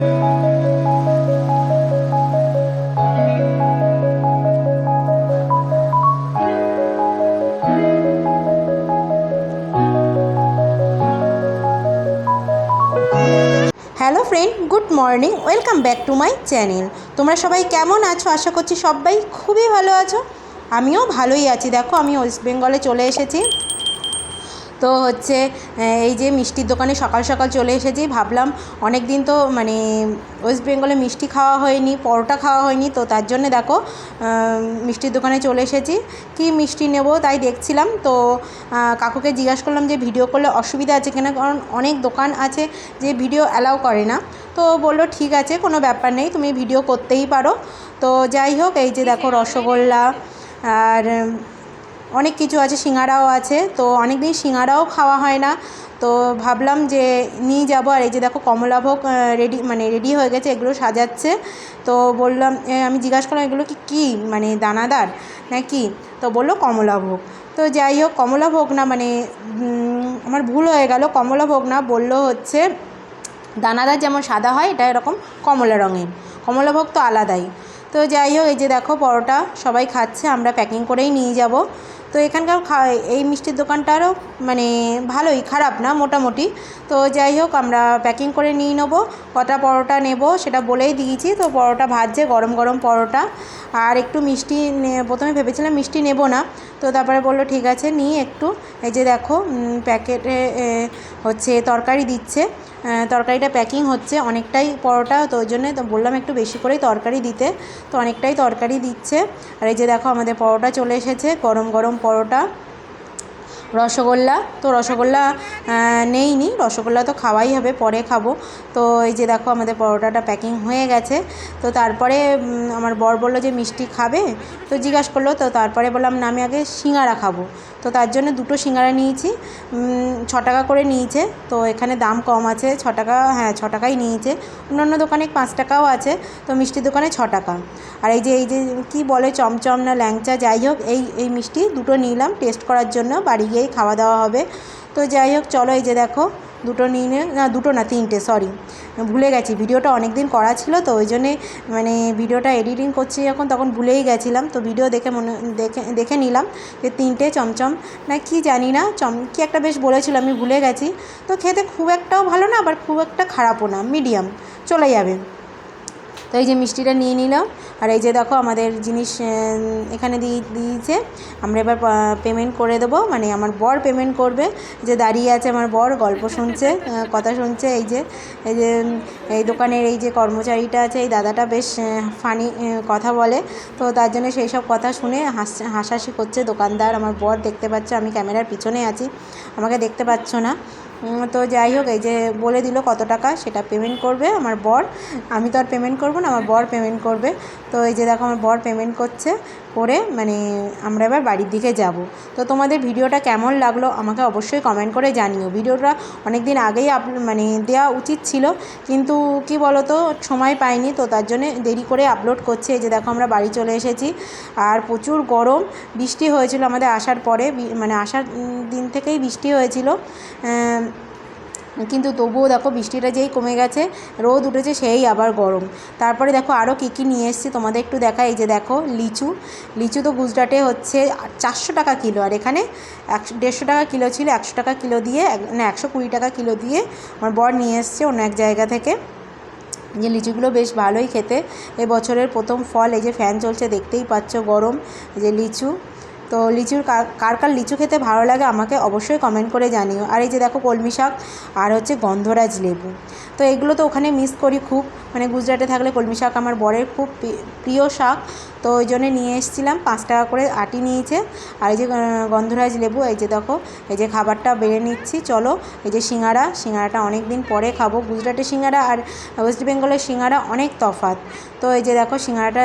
Hello friend good morning welcome back to my channel তোমরা সবাই কেমন আছো? আশা করছি সবাই খুবই ভালো আছো। আমিও ভালোই আছি। দেখো, আমি ওয়েস্ট বেঙ্গলে চলে এসেছি। তো হচ্ছে এই যে মিষ্টির দোকানে সকাল সকাল চলে এসেছি, ভাবলাম অনেক দিন তো মানে ওয়েস্ট বেঙ্গলে মিষ্টি খাওয়া হয়নি, পরোটা খাওয়া হয়নি, তো তার জন্য দেখো মিষ্টির দোকানে চলে এসেছি। কি মিষ্টি নেব তাই দেখছিলাম, তো কাকুকে জিজ্ঞাসা করলাম যে ভিডিও করলে অসুবিধা আছে কিনা, কারণ অনেক দোকান আছে যে ভিডিও অ্যালাউ করে না। তো বলল, ঠিক আছে, কোনো ব্যাপার নেই, তুমি ভিডিও করতেই পারো। তো যাই হোক, এই যে দেখো রসগোল্লা, আর অনেক কিছু আছে, সিঙ্গারাও আছে, তো অনেক দিন সিঙ্গারাও খাওয়া হয় না। তো ভাবলাম যে নিয়ে যাব, আর এই যে দেখো কমলাভোগ রেডি মানে রেডি হয়ে গেছে, এগুলো সাজাচ্ছে। তো বললাম আমি জিজ্ঞাসা করলাম, এগুলো কি, কী মানে দানাদার না কি তো বলল কমলাভোগ তো যাই হোক কমলাভোগ না মানে আমার ভুল হয়ে গেল। কমলাভোগ না, বলল হচ্ছে, দানাদার যেমন সাদা হয়, এটা এরকম কমলা রঙের। কমলাভোগ তো আলাদাই। তো যাই হোক, এই যে দেখো, পরোটা সবাই খাচ্ছে, আমরা প্যাকিং করেই নিয়ে যাব। তো এখানকার এই মিষ্টির দোকানটারও মানে ভালোই, খারাপ না, মোটামুটি। তো যাই হোক, আমরা প্যাকিং করে নিয়ে নেব। কটা পরোটা নেব সেটা বলেই দিয়েছি। তো পরোটা ভাজছে, গরম গরম পরোটা। আর একটু মিষ্টি প্রথমে ভেবেছিলাম মিষ্টি নেব না। তো তারপরে বলল, ঠিক আছে, নিয়ে একটু। এই যে দেখো প্যাকেটে হচ্ছে তরকারি দিচ্ছে। তরকারিটা প্যাকিং হচ্ছে অনেকটাই পরোটা তো ওই জন্যে তো বললাম একটু বেশি করেই তরকারি দিতে। তো অনেকটাই তরকারি দিচ্ছে। আর এই যে দেখো আমাদের পরোটা চলে এসেছে গরম গরম পরোটা। রসগোল্লা তো রসগোল্লা আহ, নেইনি রসগোল্লা তো খাওয়াই হবে পরে খাব। তো এই যে দেখো আমাদের পরোটাটা প্যাকিং হয়ে গেছে। তো তারপরে আমার বর বলল যে মিষ্টি খাবে? তো জিজ্ঞাসা করল তো তারপরে বললাম না আমি আগে সিঙ্গারা খাব। তো তার জন্য দুটো সিঙ্গারা নিয়েছি ছ টাকা করে নিয়েছে। তো এখানে দাম কম আছে, ছ টাকা হ্যাঁ ছ টাকাই নিয়েছে। অন্যান্য দোকানে পাঁচ টাকাও আছে, তো মিষ্টির দোকানে ছ টাকা। আর এই যে এই যে, কী বলে, চমচম না ল্যাংচা, যাই হোক, এই এই মিষ্টি দুটো নিলাম টেস্ট করার জন্য, বাড়ি গিয়েই খাওয়া দাওয়া হবে। তো যাই হোক, চলো এই যে দেখো দুটো নিয়ে না দুটো না, তিনটে সরি ভুলে গেছি, ভিডিওটা অনেক দিন করা ছিল, তো ওই জন্যে মানে ভিডিওটা এডিটিং করছি যখন তখন ভুলেই গেছিলাম, তো ভিডিও দেখে মনে, দেখে দেখে নিলাম যে তিনটে চমচম, না, কি জানি না, চম, কি একটা বেশ বলেছিল, আমি ভুলে গেছি। তো খেতে খুব একটাও ভালো না, আবার খুব একটা খারাপও না মিডিয়াম চলে যাবে। তো এই যে মিষ্টিটা নিয়ে নিলাম। আর এই যে দেখো আমাদের জিনিস এখানে দিয়ে দিয়েছে। আমরা এবার পেমেন্ট করে দেবো। মানে আমার বর পেমেন্ট করবে। যে দাঁড়িয়ে আছে আমার বর, গল্প শুনছে কথা শুনছে। এই যে এই যে, এই দোকানের এই যে কর্মচারীটা আছে, এই দাদাটা বেশ ফানি কথা বলে। তো তার জন্য সেই সব কথা শুনে হাস, হাসাহাসি করছে দোকানদার। আমার বর দেখতে পাচ্ছে, আমি ক্যামেরার পিছনে আছি। আমাকে দেখতে পাচ্ছ না। তো যাই হোক, এই যে বলে দিল কত টাকা, সেটা পেমেন্ট করবে আমার বর। আমি তো আর পেমেন্ট করব না, আমার বর পেমেন্ট করবে। তো এই যে দেখো আমার বর পেমেন্ট করছে করে মানে আমরা এবার বাড়ির দিকে যাব। তো তোমাদের ভিডিওটা কেমন লাগল আমাকে অবশ্যই কমেন্ট করে জানিও। ভিডিওটা অনেক দিন আগেই আপ মানে দেওয়া উচিত ছিল, কিন্তু কি বলো তো সময় পাইনি তো তার জন্য দেরি করে আপলোড করছে। এই যে দেখো আমরা বাড়ি চলে এসেছি, আর প্রচুর গরম, বৃষ্টি হয়েছিল আমাদের আসার পরে মানে আসার দিন থেকেই বৃষ্টি হয়েছিল। কিন্তু তবুও দেখো বৃষ্টিটা যেই কমে গেছে, রোদ উঠেছে সেই আবার গরম। তারপরে দেখো আরও কী কী নিয়ে এসেছি তোমাদের একটু দেখা এই যে দেখো লিচু। লিচু তো গুজরাটে হচ্ছে চারশো টাকা কিলো। আর এখানে একশো দেড়শো টাকা কিলো ছিল, একশো টাকা কিলো দিয়ে না, একশো কুড়ি টাকা কিলো দিয়ে আমার বর নিয়ে এসছে অন্য এক জায়গা থেকে। যে লিচুগুলো বেশ ভালোই খেতে। এ বছরের প্রথম ফল। এই যে ফ্যান চলছে, দেখতেই পাচ্ছ গরম। যে লিচু। তো লিচুর কার কার লিচু খেতে ভালো লাগে আমাকে অবশ্যই কমেন্ট করে জানিও। আর এই যে দেখো কলমি শাক আর হচ্ছে গন্ধরাজ লেবু। তো এগুলো তো ওখানে মিস করি খুব। মানে গুজরাটে থাকলে কলমি শাক আমার বরের খুব প্রিয় শাক। তো ওই জন্যে নিয়ে এসেছিলাম, পাঁচ টাকা করে আটি নিয়েছে। আর এই যে গন্ধরাজ লেবু, এই যে দেখো, এই যে খাবারটা বেড়ে নিচ্ছি। চলো, এই যে সিঙ্গারা সিঙ্গারাটা অনেক দিন পরে খাব। গুজরাটের সিঙ্গারা আর ওয়েস্ট বেঙ্গলের সিঙ্গারা অনেক তফাৎ। তো এই যে দেখো সিঙ্গারাটা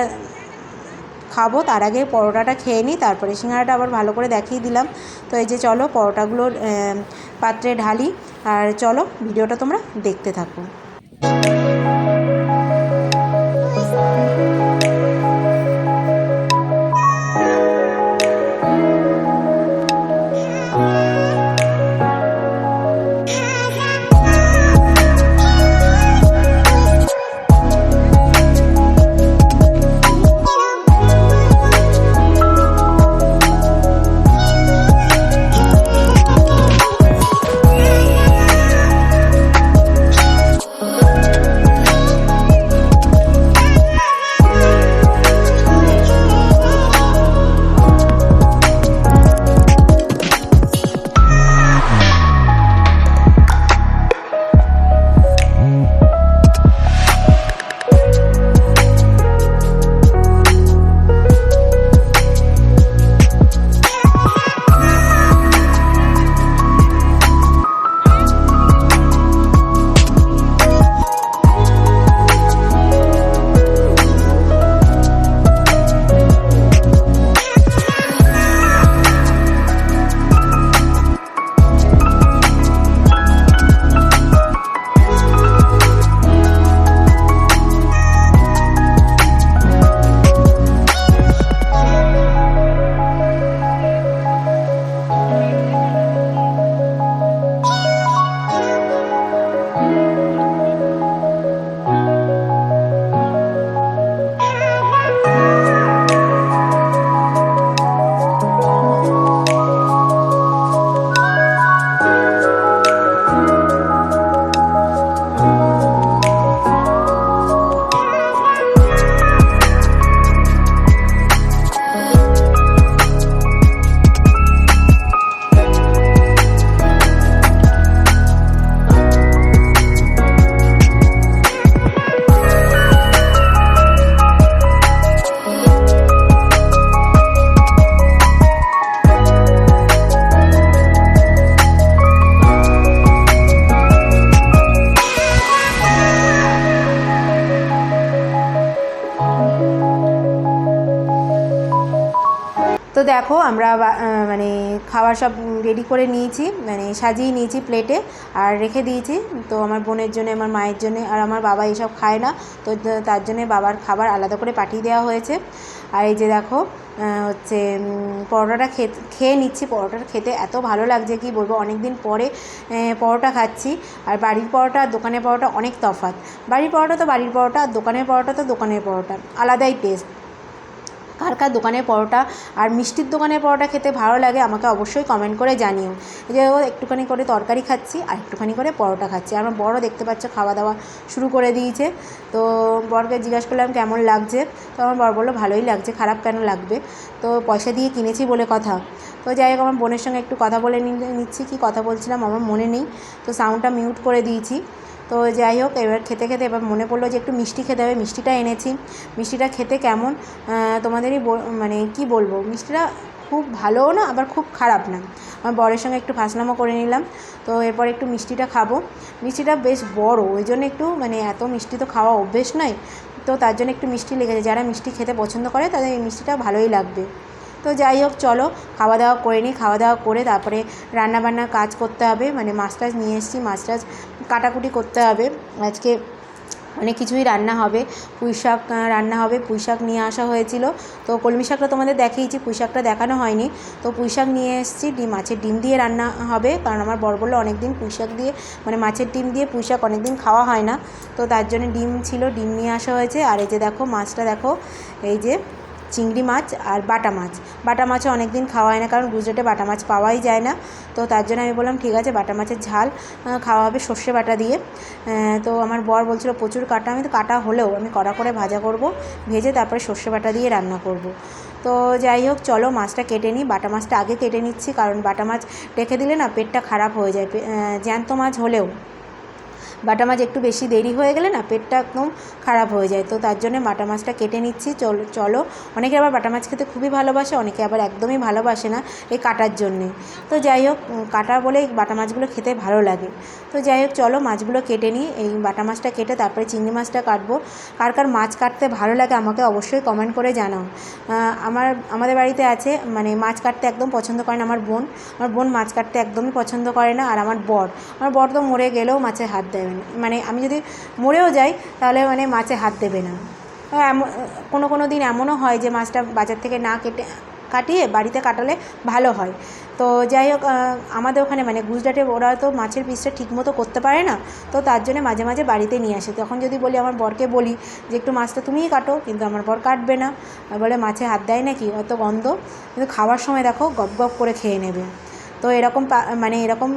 খাব, তার আগে পরোটাটা খেয়ে নিই, তারপরে সিঙ্গারাটা আবার ভালো করে দেখিয়ে দিলাম। তো এই যে চলো পরোটাগুলো পাত্রে ঢালি, আর চলো ভিডিওটা তোমরা দেখতে থাকো। দেখো, আমরা মানে খাবার সব রেডি করে নিয়েছি মানে সাজিয়ে নিয়েছি প্লেটে আর রেখে দিয়েছি। তো আমার বোনের জন্য, আমার মায়ের জন্য আর আমার বাবা এসব খায় না। তো তার জন্য বাবার খাবার আলাদা করে পাঠিয়ে দেওয়া হয়েছে। আর এই যে দেখো হচ্ছে পরোটাটা খেয়ে নিচ্ছি। পরোটাটা খেতে এত ভালো লাগছে, কি বলব? অনেক দিন পরে পরোটা খাচ্ছি। আর বাড়ির পরোটা আর দোকানের পরোটা অনেক তফাৎ। বাড়ির পরোটা তো বাড়ির পরোটা আর দোকানের পরোটা তো দোকানের পরোটা। আলাদাই টেস্ট কার দোকানের পরোটা আর মিষ্টির দোকানের পরোটা খেতে ভালো লাগে, আমাকে অবশ্যই কমেন্ট করে জানিও। যে ও একটুখানি করে তরকারি খাচ্ছি আর একটুখানি করে পরোটা খাচ্ছি। আমার বড় দেখতে পাচ্ছ খাওয়া দাওয়া শুরু করে দিয়েছে। তো বরকে জিজ্ঞাসা করলাম, কেমন লাগছে? তো আমার বর বলল, ভালোই লাগছে, খারাপ কেন লাগবে? তো পয়সা দিয়ে কিনেছি বলে কথা। তো যাই হোক, আমার বোনের সঙ্গে একটু কথা বলে নিচ্ছি, কি কথা বলছিলাম আমার মনে নেই। তো সাউন্ডটা মিউট করে দিয়েছি। তো যাই হোক, এবার খেতে খেতে এবার মনে পড়ল যে একটু মিষ্টি খেতে হবে। মিষ্টিটা এনেছি। মিষ্টিটা খেতে কেমন? তোমাদেরই মানে কি বলব? মিষ্টিটা খুব ভালোও না, আবার খুব খারাপ না। আমার বরের সঙ্গে একটু ফাসনামো করে নিলাম। তো এরপর একটু মিষ্টিটা খাব। মিষ্টিটা বেশ বড়, ওই জন্য একটু মানে এত মিষ্টি তো খাওয়া অভ্যেস নয়। তো তার জন্য একটু মিষ্টি লেগেছে। যারা মিষ্টি খেতে পছন্দ করে, তাদের এই মিষ্টিটা ভালোই লাগবে। তো যাই হোক, চলো, খাওয়া দাওয়া করে নিই খাওয়া দাওয়া করে তারপরে রান্নাবান্নার কাজ করতে হবে। মানে মাছ টাছ নিয়ে এসেছি। মাছ টাছ কাটাকুটি করতে হবে। আজকে অনেক কিছুই রান্না হবে। পুঁই শাক রান্না হবে। পুঁই শাক নিয়ে আসা হয়েছিল। তো কলমি শাকটা তোমাদের দেখিয়েছি, পুঁই শাকটা দেখানো হয়নি। তো পুঁই শাক নিয়ে এসেছি, ডিম, মাছের ডিম দিয়ে রান্না হবে। কারণ আমার বর বলল অনেক দিন পুঁই শাক দিয়ে মানে মাছের ডিম দিয়ে পুঁই শাক অনেক দিন খাওয়া হয় না। তো তার জন্য ডিম ছিল, ডিম নিয়ে আসা হয়েছে। আর এই যে দেখো, মাছটা দেখো, এই যে চিংড়ি মাছ আর বাটা মাছ। বাটা মাছও অনেক দিন খাওয়া হয় না, কারণ গুজরাটে বাটা মাছ পাওয়াই যায় না। তো তার জন্য আমি বললাম, ঠিক আছে, বাটা মাছের ঝাল খাওয়া হবে সর্ষে বাটা দিয়ে। তো আমার বর বলছিল, প্রচুর কাটা, আমি তো কাটা হলেও আমি কড়া করে ভাজা করব, ভেজে তারপরে সর্ষে বাটা দিয়ে রান্না করব। তো যাই হোক, চলো মাছটা কেটে নিই। বাটা মাছটা আগে কেটে নিচ্ছি, কারণ বাটা মাছ রেখে দিলে না পেটটা খারাপ হয়ে যায় জ্যান্ত মাছ হলেও। বাটা মাছ একটু বেশি দেরি হয়ে গেলে না পেটটা একদম খারাপ হয়ে যায়। তো তার জন্য বাটা মাছটা কেটে নিচ্ছি। চলো চলো। অনেকে আবার বাটা মাছ খেতে খুবই ভালোবাসে, অনেকে আবার একদমই ভালোবাসে না এই কাটার জন্যে। তো যাই হোক কাটা বলে বাটা মাছগুলো খেতে ভালো লাগে। তো যাই হোক, চলো মাছগুলো কেটে নিই। এই বাটা মাছটা কেটে তারপরে চিংড়ি মাছটা কাটবো। কার কার মাছ কাটতে ভালো লাগে আমাকে অবশ্যই কমেন্ট করে জানাও। আমার, আমাদের বাড়িতে আছে মানে মাছ কাটতে একদম পছন্দ করে না আমার বোন। আমার বোন মাছ কাটতে একদমই পছন্দ করে না, আর আমার বর। আমার বর তো মরে গেলেও মাছে হাত দেবে না মানে আমি যদি মরেও যাই, তাহলে মানে মাছে হাত দেবে না। কোনো কোনো দিন এমনও হয় যে মাছটা বাজার থেকে না কেটে, কাটিয়ে বাড়িতে কাটালে ভালো হয়। তো যাই হোক আমাদের ওখানে মানে গুজরাটে ওরা তো মাছের পিসটা ঠিকমতো করতে পারে না, তো তার জন্য মাঝে মাঝে বাড়িতে নিয়ে আসে। তখন যদি বলি, আমার বরকে বলি যে, একটু মাছটা তুমিই কাটো। কিন্তু আমার বর কাটবে না। বলে, মাছে হাত দেয় নাকি? অত গন্ধ। কিন্তু খাওয়ার সময় দেখো, গপ গপ করে খেয়ে নেবে। তো এরকম মানে এরকম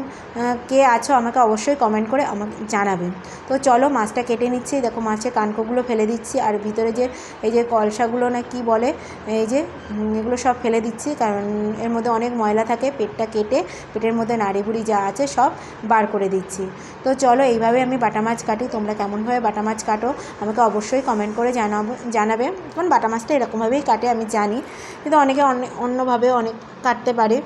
কে আছো আমাকে অবশ্যই কমেন্ট করে আমাকে জানাবে তো চলো মাছটা কেটে নিচ্ছি। দেখো মাছের কানকোগুলো ফেলে দিচ্ছি আর ভিতরে যে, এই যে কলসাগুলো না কি বলে, এই যে এগুলো সব ফেলে দিচ্ছি। কারণ এর মধ্যে অনেক ময়লা থাকে, পেটটা কেটে, পেটের মধ্যে নাড়িভুড়ি যা আছে সব বার করে দিচ্ছি। তো চলো এইভাবে আমি বাটা মাছ কাটি। তোমরা কেমনভাবে বাটা মাছ কাটো আমাকে অবশ্যই কমেন্ট করে জানাব, জানাবে। কারণ বাটা মাছটা এরকমভাবেই কাটে, আমি জানি। কিন্তু অনেকে অন্য অন্যভাবে অনেক কাটতে পারে।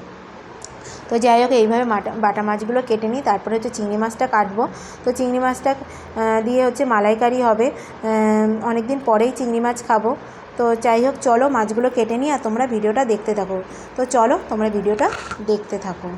তো যাই হোক, এইভাবে বাটা মাছগুলো কেটে নিই, তারপরে হচ্ছে চিংড়ি মাছটা কাটবো। তো চিংড়ি মাছটা দিয়ে হচ্ছে মালাইকারি হবে। অনেক দিন পরেই চিংড়ি মাছ খাব। তো যাই হোক, চলো মাছগুলো কেটে নিই আর তোমরা ভিডিওটা দেখতে থাকো। তো চলো তোমরা ভিডিওটা দেখতে থাকো।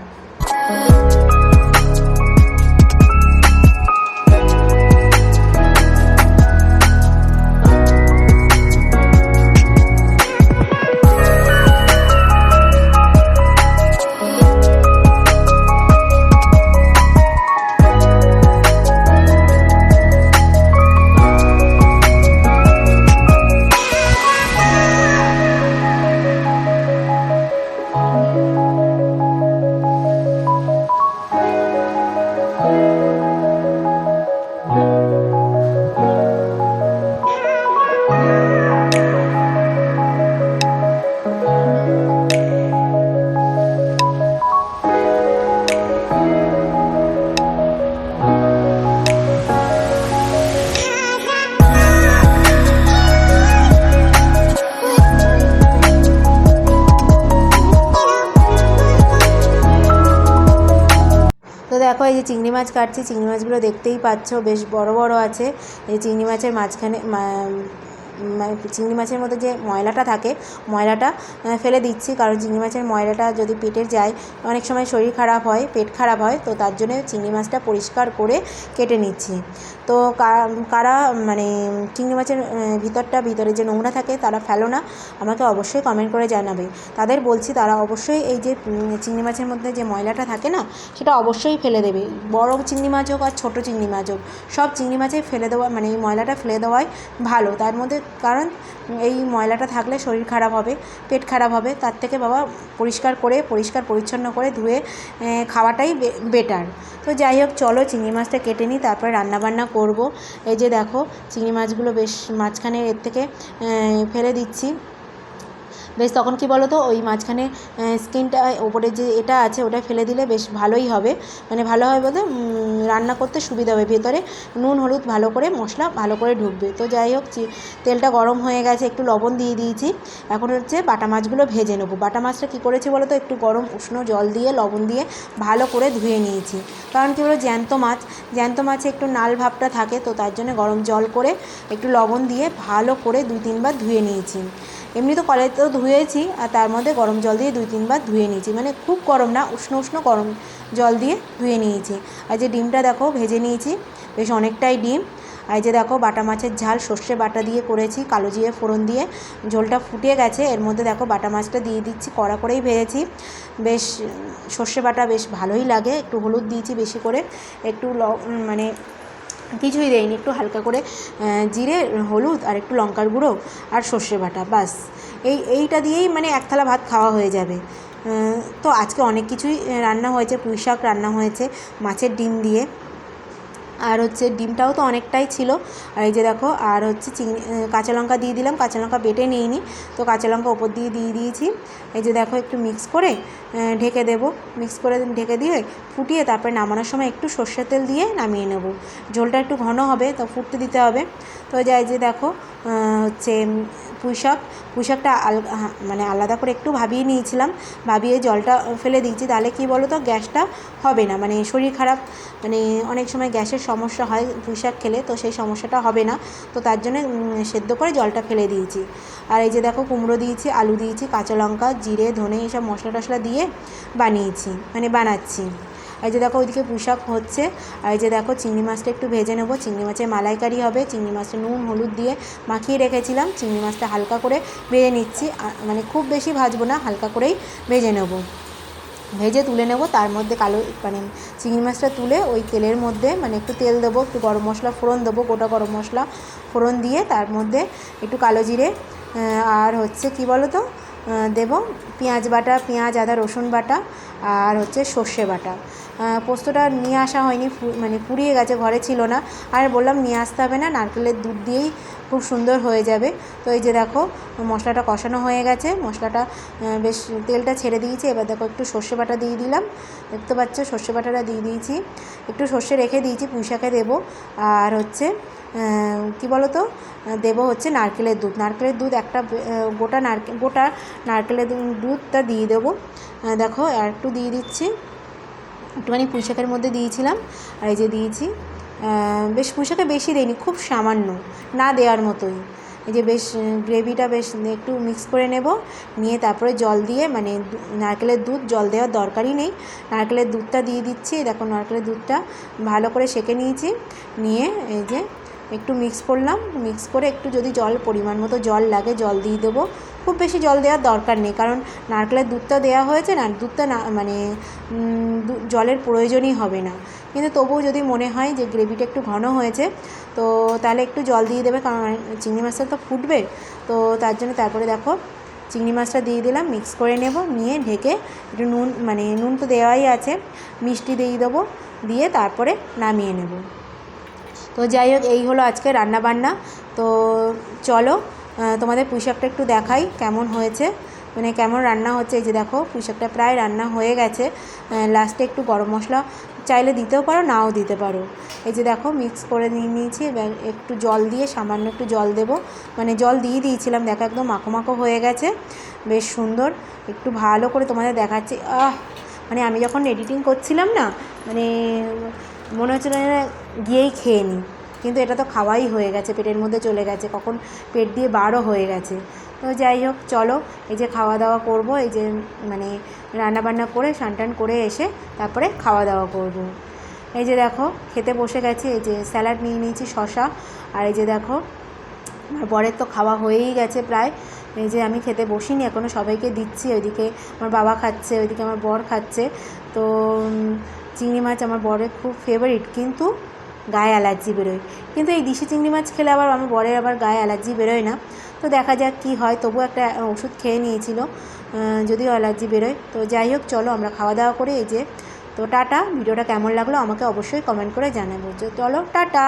দেখো, এই যে চিংড়ি মাছ কাটছি, চিংড়ি মাছগুলো দেখতেই পাচ্ছ, বেশ বড় বড় আছে। এই চিংড়ি মাছের মাঝখানে মানে চিংড়ি মাছের মধ্যে যে ময়লাটা থাকে, ময়লাটা ফেলে দিচ্ছি, কারণ চিংড়ি মাছের ময়লাটা যদি পেটে যায়, অনেক সময় শরীর খারাপ হয়, পেট খারাপ হয়, তো তার জন্য চিংড়ি মাছটা পরিষ্কার করে কেটে নিচ্ছি। তো কারা মানে চিংড়ি মাছের ভিতরটা, ভিতরে যে নোংরা থাকে তারা ফেলো না। আমাকে অবশ্যই কমেন্ট করে জানাবে। তাদের বলছি তারা অবশ্যই এই যে চিংড়ি মাছের মধ্যে যে ময়লাটা থাকে না, সেটা অবশ্যই ফেলে দেবে। বড় চিংড়ি মাছ হোক আর ছোটো চিংড়ি মাছ হোক, সব চিংড়ি মাছেই ফেলে দেওয়া মানে এই ময়লাটা ফেলে দেওয়াই ভালো। তার মধ্যে, কারণ এই ময়লাটা থাকলে শরীর খারাপ হবে, পেট খারাপ হবে, তার থেকে বাবা পরিষ্কার করে, পরিষ্কার পরিচ্ছন্ন করে ধুয়ে খাওয়াটাই বেটার তো যাই হোক, চলো চিংড়ি মাছটা কেটে নিই, তারপরে রান্নাবান্না করব। এই যে দেখো, চিংড়ি মাছগুলো বেশ মাঝখানে এর থেকে ফেলে দিচ্ছি। বেশ তখন কি বলো তো ওই মাঝখানে স্কিনটা ওপরে যে এটা আছে, ওটা ফেলে দিলে বেশ ভালোই হবে। মানে ভালো হবে বলতে রান্না করতে সুবিধা হবে। ভেতরে নুন, হলুদ ভালো করে মশলা ভালো করে ঢুকবে। তো যাই হোক তেলটা গরম হয়ে গেছে, একটু লবণ দিয়ে দিয়েছি। এখন হচ্ছে বাটা মাছগুলো ভেজে নেব। বাটা মাছটা কী করেছি বলো তো একটু গরম উষ্ণ জল দিয়ে, লবণ দিয়ে ভালো করে ধুয়ে নিয়েছি। কারণ কী বলো জ্যান্ত মাছ, জ্যান্ত মাছে একটু নাল ভাবটা থাকে, তো তার জন্য গরম জল করে একটু লবণ দিয়ে ভালো করে দুই তিনবার ধুয়ে নিয়েছি। এমনি তো কলেতেও ধুয়েছি, আর তার মধ্যে গরম জল দিয়ে দুই তিনবার ধুয়ে নিয়েছি। মানে খুব গরম না, উষ্ণ উষ্ণ গরম জল দিয়ে ধুয়ে নিয়েছি। আর যে ডিমটা দেখো, ভেজে নিয়েছি, বেশ অনেকটাই ডিম। আর যে দেখো, বাটা মাছের ঝাল, সর্ষে বাটা দিয়ে করেছি, কালো জিরে ফোড়ন দিয়ে। ঝোলটা ফুটিয়ে গেছে, এর মধ্যে দেখো বাটা মাছটা দিয়ে দিচ্ছি, কড়া করেই ভেজেছি। বেশ, সর্ষে বাটা বেশ ভালোই লাগে, একটু হলুদ দিয়েছি বেশি করে, একটু মানে কিছুই দেয়নি। একটু হালকা করে জিরে, হলুদ আর একটু লঙ্কার গুঁড়ো আর সর্ষে বাটা, বাস। এই, এইটা দিয়েই মানে এক থালা ভাত খাওয়া হয়ে যাবে। তো আজকে অনেক কিছুই রান্না হয়েছে পুঁই শাক রান্না হয়েছে, মাছের ডিম দিয়ে। আর হচ্ছে ডিমটাও তো অনেকটাই ছিল। আর এই যে দেখো, আর হচ্ছে চিংড়ি কাঁচা লঙ্কা দিয়ে দিলাম। কাঁচা লঙ্কা বেটে নিইনি, তো কাঁচা লঙ্কা ওপর দিয়ে দিয়ে দিয়েছি। এই যে দেখো, একটু মিক্স করে ঢেকে দেবো। মিক্স করে ঢেকে দিয়ে ফুটিয়ে তারপরে নামানোর সময় একটু সর্ষের তেল দিয়ে নামিয়ে নেব। ঝোলটা একটু ঘন হবে, তো ফুটতে দিতে হবে। তো যাই যে দেখো হচ্ছে পুঁই শাক। পুঁই শাকটা আল মানে আলাদা করে একটু ভাবিয়ে নিয়েছিলাম। ভাবিয়ে জলটা ফেলে দিয়েছি। তাহলে কি বলো তো গ্যাসটা হবে না। মানে শরীর খারাপ মানে অনেক সময় গ্যাসের সমস্যা হয় পুঁই শাক খেলে, তো সেই সমস্যাটা হবে না। তো তার জন্য সেদ্ধ করে জলটা ফেলে দিয়েছি। আর এই যে দেখো, কুমড়ো দিয়েছি, আলু দিয়েছি, কাঁচা লঙ্কা, জিরে, ধনে, এইসব মশলা টশলা দিয়ে বানিয়েছি মানে বানাচ্ছি। আর এই যে দেখো, ওইদিকে পুঁই শাক হচ্ছে। আর এই যে দেখো, চিংড়ি মাছটা একটু ভেজে নেব। চিংড়ি মাছের মালাইকারি হবে। চিংড়ি মাছটা নুন, হলুদ দিয়ে মাখিয়ে রেখেছিলাম। চিংড়ি মাছটা হালকা করে ভেজে নিচ্ছি। মানে খুব বেশি ভাজবো না, হালকা করেই ভেজে নেব। ভেজে তুলে নেব, তার মধ্যে কালো মানে চিংড়ি মাছটা তুলে ওই তেলের মধ্যে মানে একটু তেল দেবো, একটু গরম মশলা, ফোড়ন দেবো, গোটা গরম মশলা, ফোড়ন দিয়ে তার মধ্যে একটু কালো জিরে আর হচ্ছে কি বলো তো দেবো পেঁয়াজ বাটা, পেঁয়াজ, আদা, রসুন বাটা, আর হচ্ছে সর্ষে বাটা। পোস্তটা নিয়ে আসা হয়নি মানে ফুরিয়ে গেছে, ঘরে ছিল না। আর বললাম, নিয়ে আসতে হবে না, নারকেলের দুধ দিয়েই খুব সুন্দর হয়ে যাবে। তো এই যে দেখো, মশলাটা কষানো হয়ে গেছে, মশলাটা বেশ তেলটা ছেড়ে দিয়েছি। এবার দেখো, একটু সর্ষে বাটা দিয়ে দিলাম। দেখতে পাচ্ছ, সর্ষে বাটাটা দিয়ে দিয়েছি। একটু সর্ষে রেখে দিয়েছি, পুঁই শাকে দেবো। আর হচ্ছে কি বলো তো দেবো হচ্ছে নারকেলের দুধ। নারকেলের দুধ একটা গোটা নারকেল গোটা নারকেলের দুধটা দিয়ে দেবো। দেখো, আর একটু দিয়ে দিচ্ছি। একটুখানি পুঁইশাকের মধ্যে দিয়েছিলাম, আর এই যে দিয়েছি বেশ পুঁইশাকে বেশি দেয়নি খুব সামান্য, না দেওয়ার মতোই। এই যে বেশ গ্রেভিটা বেশ একটু মিক্স করে নেব, নিয়ে তারপরে জল দিয়ে মানে নারকেলের দুধ, জল দেওয়ার দরকারই নেই। নারকেলের দুধটা দিয়ে দিচ্ছি, দেখো নারকেলের দুধটা ভালো করে সেঁকে নিয়েছি, নিয়ে এই যে একটু মিক্স করলাম। মিক্স করে একটু যদি জল, পরিমাণ মতো জল লাগে, জল দিয়ে দেবো। খুব বেশি জল দেওয়ার দরকার নেই, কারণ নারকেলের দুধটা দেওয়া হয়েছে না, দুধটা না মানে জলের প্রয়োজনই হবে না। কিন্তু তবুও যদি মনে হয় যে গ্রেভিটা একটু ঘন হয়েছে, তো তাহলে একটু জল দিয়ে দেবে, কারণ চিংড়ি মাছটা তো ফুটবে। তো তার জন্য তারপরে দেখো, চিংড়ি মাছটা দিয়ে দিলাম মিক্স করে নেব, নিয়ে ঢেকে একটু নুন মানে নুন তো দেওয়াই আছে, মিষ্টি দিয়ে দেবো, দিয়ে তারপরে নামিয়ে নেব। তো যাই হোক, এই হলো আজকে রান্না বান্না তো চলো তোমাদের পুঁইশাকটা একটু দেখাই কেমন হয়েছে। মানে কেমন রান্না হচ্ছে, এই যে দেখো, পুঁইশাকটা প্রায় রান্না হয়ে গেছে। লাস্টে একটু গরম মশলা চাইলে দিতেও পারো, নাও দিতে পারো। এই যে দেখো মিক্স করে নিয়ে নিয়েছি একটু জল দিয়ে, সামান্য একটু জল দেব। মানে জল দিয়ে দিয়েছিলাম, দেখো একদম মাখো মাখো হয়ে গেছে। বেশ সুন্দর, একটু ভালো করে তোমাদের দেখাচ্ছি। আহ মানে আমি যখন এডিটিং করছিলাম না মানে মনে হচ্ছিল যেন গিয়েই খেয়ে নিই। কিন্তু এটা তো খাওয়াই হয়ে গেছে, পেটের মধ্যে চলে গেছে, কখন পেট দিয়ে বারও হয়ে গেছে। তো যাই হোক, চলো, এই যে খাওয়া দাওয়া করব, এই যে মানে রান্নাবান্না করে টান করে এসে তারপরে খাওয়া দাওয়া করব। এই যে দেখো, খেতে বসে গেছে, এই যে স্যালাড নিয়ে নিয়েছি শশা আর এই যে দেখো, আমার বরের তো খাওয়া হয়েই গেছে প্রায়। এই যে আমি খেতে বসিনি এখনও সবাইকে দিচ্ছি, ওইদিকে আমার বাবা খাচ্ছে, ওইদিকে আমার বর খাচ্ছে। তো চিংড়ি মাছ আমার বরের খুব ফেভারিট কিন্তু গায়ে অ্যালার্জি বেরোয়। কিন্তু এই দিশি চিংড়ি মাছ খেলে আবার আমার বরের আবার গায়ে অ্যালার্জি বেরোয় না। তো দেখা যাক কি হয় তবু একটা ওষুধ খেয়ে নিয়েছিল যদিও অ্যালার্জি বেরোয়। তো যাই হোক, চলো আমরা খাওয়া দাওয়া করে এই যে, তো টাটা, ভিডিওটা কেমন লাগল আমাকে অবশ্যই কমেন্ট করে জানাব। যে চলো, টাটা!